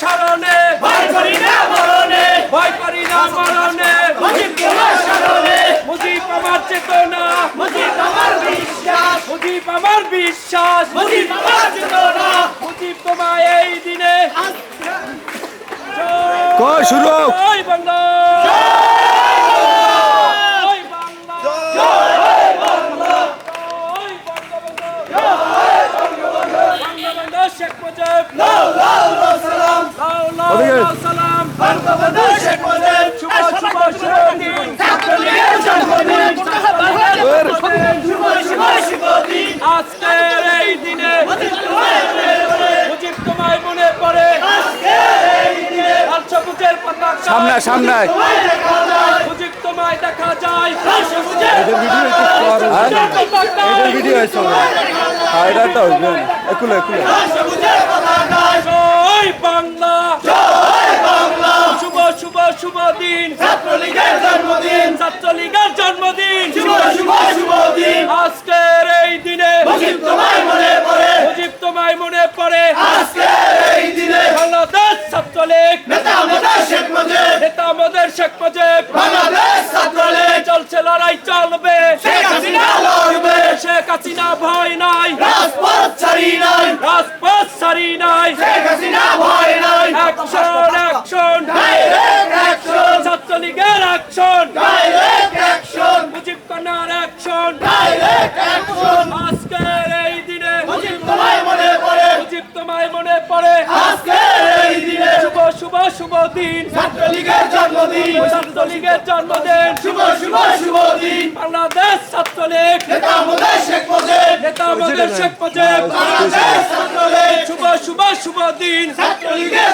স্মরণে। ভয় করি না মরণে। ভয় করি না মরণে। মুজিব তোমার স্মরণে। মুজিব আমার চেতনা। মুজিব আমার বিশ্বাস। মুজিব আমার বিশ্বাস। মুজিব আমার চেতনা। মুজিব তোমায় এই দিনে। কয় শুরু? জয় বাংলা শেখ মুজিব। আজকের এই দিনে মুজিব তোমায় মনে পড়ে লাল পতাকা সামনে সামনে মুজিব তোমায় দেখা যায় ভিডিও হয়েছে হ্যাঁ এটা তো একুলে একুলে বাংলা শুভ শুভ শুভ দিন ছাত্রলীগের জন্মদিন ছাত্রলীগের জন্মদিন। আজকের এই দিনে মুজিব তোমায় মনে পড়ে। বাংলাদেশ ছাত্রলীগ। নেতা আমাদের শেখ মুজিব। চলছে লড়াই চলবে। শেখ হাসিনা ভয় নাই। রাজপথ ছাড়ি নাই রাজপথ সারি নাই শেখ হাসিনা ভয় নাই action action direct action action direct action Mujib কন্যার অ্যাকশন ডাইরেক্ট অ্যাকশন আজকের এই দিনে মুজিব তোমায় মনে পড়ে। মুজিব তোমায় মনে পড়ে। আজকের এই দিনে শুভ শুভ শুভ দিন। ছাত্রলীগের জন্মদিন। ছাত্রলীগের জন্মদিন। শুভ শুভ শুভ দিন। বাংলাদেশ ছাত্রলীগ। নেতা আমাদের শেখ মুজিব। নেতা আমাদের শেখ মুজিব। বাংলাদেশ ছাত্রলীগ। শুভ শুভ শুভ দিন। ছাত্রলীগের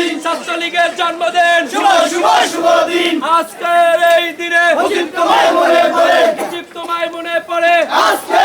জন্মদিন ছাত্রলীগের জন্মদিন। শুভ শুভ শুভ দিন। আজকের এই দিনে মুজিব তোমায় মনে পড়ে। মুজিব তোমায় মনে পড়ে। দিনে বাংলা